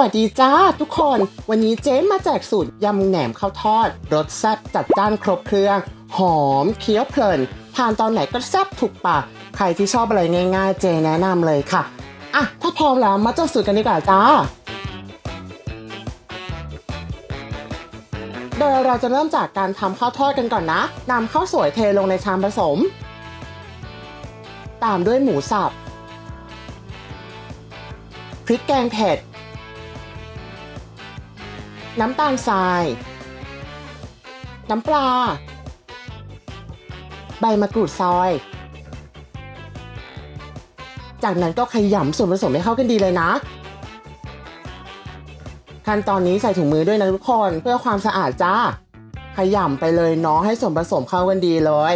วัสดีจ้าทุกคน วันนี้เจ๊มาแจกสูตรยำแหนมข้าวทอด รสแซ่บจัดจ้านครบเครื่อง หอมเคี้ยวเพลิน ทานตอนไหนก็แซ่บถูกปาก ใครที่ชอบอะไรง่ายๆ เจแนะนำเลยค่ะ อะ ถ้าพร้อมแล้วมาเจาสูตรกันดีกว่าจ้า โดยเราจะเริ่มจากการทำข้าวทอดกันก่อนนะนำข้าวสวยเทลงในชามผสม ตามด้วยหมูสับพริกแกงเผ็ด น้ำตาลทราย น้ำปลา ใบมะกรูดซอย จากนั้นก็ขยำส่วนผสมให้เข้ากันดีเลยนะ ขั้นตอนนี้ใส่ถุงมือด้วยนะทุกคนเพื่อความสะอาดจ้า ขยำไปเลยเนาะให้ส่วนผสมเข้ากันดีเลย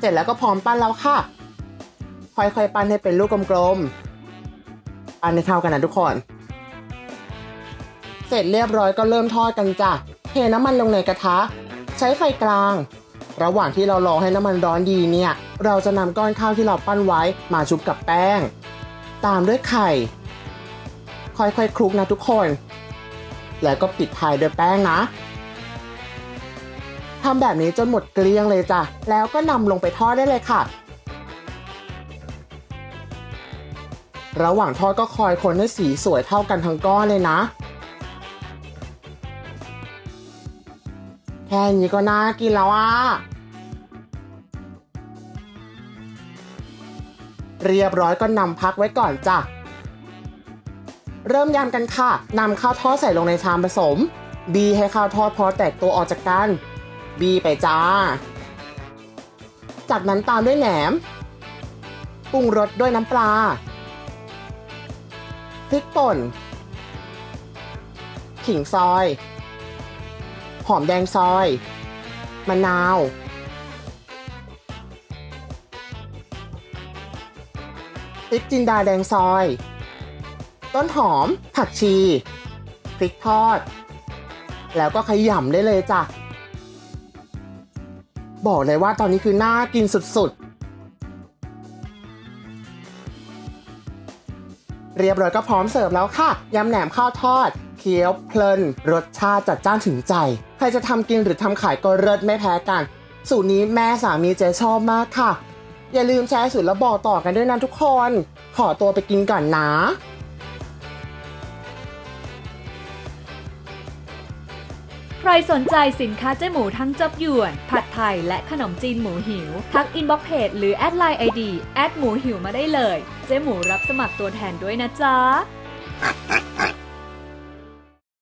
เสร็จแล้วก็พร้อมปั้นแล้วค่ะ ค่อยๆปั้นให้เป็นลูกกลมๆ ปั้นให้เข้ากันนะทุกคน ร็จเรียบร้อยก็เริ่มทอดกันจ้ะเทน้ำมันลงในกระทะ ใช้ไฟกลาง ระหว่างที่เรารอให้น้ำมันร้อนดีเนี่ย เราจะนำก้อนข้าวที่เราปั้นไว้มาชุบกับแป้ง ตามด้วยไข่ ค่อยๆคลุกนะทุกคน แล้วก็ปิดท้ายด้วยแป้งนะทำแบบนี้จนหมดเกลี้ยงเลยจ้ะ แล้วก็นำลงไปทอดได้เลยค่ะ ระหว่างทอดก็คอยคนให้สีสวยเท่ากันทั้งก้อนเลยนะ แค่นี้ก็น่ากินแล้วอะ เรียบร้อยก็นำพักไว้ก่อนจ้ะ เริ่มยำกันค่ะ นำข้าวทอดใส่ลงในชามผสม บีให้ข้าวทอดพอแตกตัวออกจากกัน บีไปจ้า จากนั้นตามด้วยแหนม ปรุงรสด้วยน้ำปลา พริกป่น ขิงซอย หอมแดงซอย มะนาว พริกจินดาแดงซอย ต้นหอม ผักชี พริกทอด แล้วก็ขยำได้เลยจ้ะ บอกเลยว่าตอนนี้คือน่ากินสุดๆเรียบร้อยก็พร้อมเสิร์ฟแล้วค่ะ ยำแหนมข้าวทอด คี้ยวเพลิน รสชาติจัดจ้านถึงใจ ใครจะทำกินหรือทำขายก็เลิศไม่แพ้กัน สูตรนี้แม่สามีเจชอบมากค่ะ อย่าลืมแชร์สูตรแล้วบอกต่อกันด้วยนะทุกคน ขอตัวไปกินก่อนนะใครสนใจสินค้าเจ๊หมูทั้งจับหยวน ผัดไทย และขนมจีนหมูหิว ทักอินบ็อกเพจหรือแอดไลน์ไอดีแอดหมูหิวมาได้เลย เจ๊หมูรับสมัครตัวแทนด้วยนะจ๊ะ